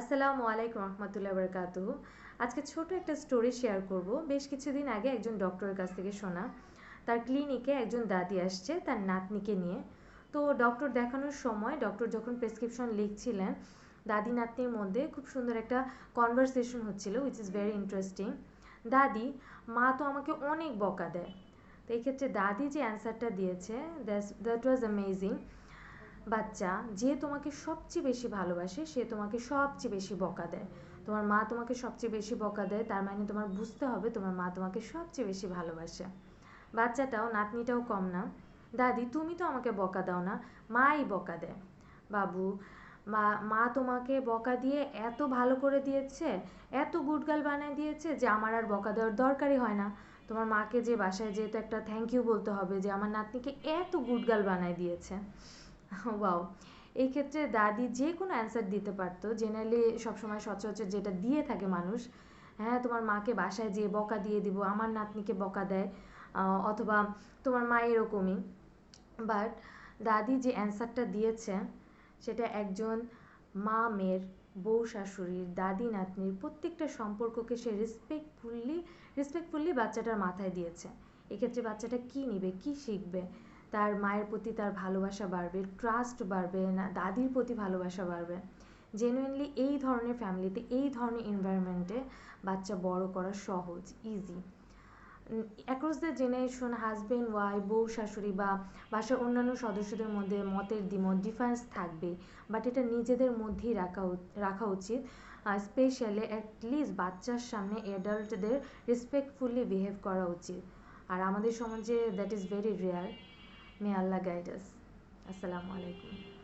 আসসালামু আলাইকুম রহমতুল্লাহ বরকাতু আজকে ছোট একটা স্টোরি শেয়ার করব। বেশ কিছুদিন আগে একজন ডক্টরের কাছ থেকে শোনা। তার ক্লিনিকে একজন দাদি আসছে তার নাতনিকে নিয়ে। তো ডক্টর দেখানোর সময় ডক্টর যখন প্রেসক্রিপশন লিখছিলেন, দাদি নাতনির মধ্যে খুব সুন্দর একটা কনভারসেশন হচ্ছিল উইচ ইজ ভেরি ইন্টারেস্টিং দাদি, মা তো আমাকে অনেক বকা দেয়। তো এক্ষেত্রে দাদি যে অ্যান্সারটা দিয়েছে দ্যাট ওয়াজ অ্যামেজিং বাচ্চা যে তোমাকে সবচেয়ে বেশি ভালোবাসে, সে তোমাকে সবচেয়ে বেশি বকা দেয়। তোমার মা তোমাকে সবচেয়ে বেশি বকা দেয়, তার মানে তোমার বুঝতে হবে তোমার মা তোমাকে সবচেয়ে বেশি ভালোবাসে। বাচ্চাটাও, নাতনিটাও কম না। দাদি, তুমি তো আমাকে বকা দাও না, মাই বকা দেয়। বাবু, মা মা তোমাকে বকা দিয়ে এত ভালো করে দিয়েছে, এত গুডগাল বানিয়ে দিয়েছে যে আমার আর বকা দেওয়ার দরকারই হয় না। তোমার মাকে যে বাসায় যেহেতু একটা থ্যাংক ইউ বলতে হবে যে আমার নাতনিকে এত গুডগাল বানায় দিয়েছে। ওয়াও এই ক্ষেত্রে দাদি যে কোনো অ্যান্সার দিতে পারতো। জেনারেলি সবসময় সচরাচর যেটা দিয়ে থাকে মানুষ হ্যাঁ তোমার মাকে বাসায় যেয়ে বকা দিয়ে দিব, আমার নাতনিকে বকা দেয় অথবা তোমার মা এরকমই। বাট দাদি যে অ্যান্সারটা দিয়েছে, সেটা একজন মা, মেয়ের, বউ, শাশুড়ির, দাদি, নাতনির প্রত্যেকটা সম্পর্ককে সে রেসপেক্টফুল্লি রেসপেক্টফুল্লি বাচ্চাটার মাথায় দিয়েছে। এক্ষেত্রে বাচ্চাটা কী নিবে, কী শিখবে? তার মায়ের প্রতি তার ভালোবাসা বাড়বে ট্রাস্ট বাড়বে, না, দাদির প্রতি ভালোবাসা বাড়বে। জেনুইনলি এই ধরনের ফ্যামিলিতে এই ধরনের এনভায়রনমেন্টে বাচ্চা বড় করা সহজ easy across the generation husband wife বউ, শাশুড়ি বা বাসার অন্যান্য সদস্যদের মধ্যে মতের দ্বিমত ডিফারেন্স থাকবে বাট এটা নিজেদের মধ্যেই রাখা রাখা উচিত। স্পেশালি অ্যাটলিস্ট বাচ্চার সামনে অ্যাডাল্টদের রেসপেক্টফুলি বিহেভ করা উচিত। আর আমাদের সমাজে that is very rare May Allah guide us. Assalamu alaikum.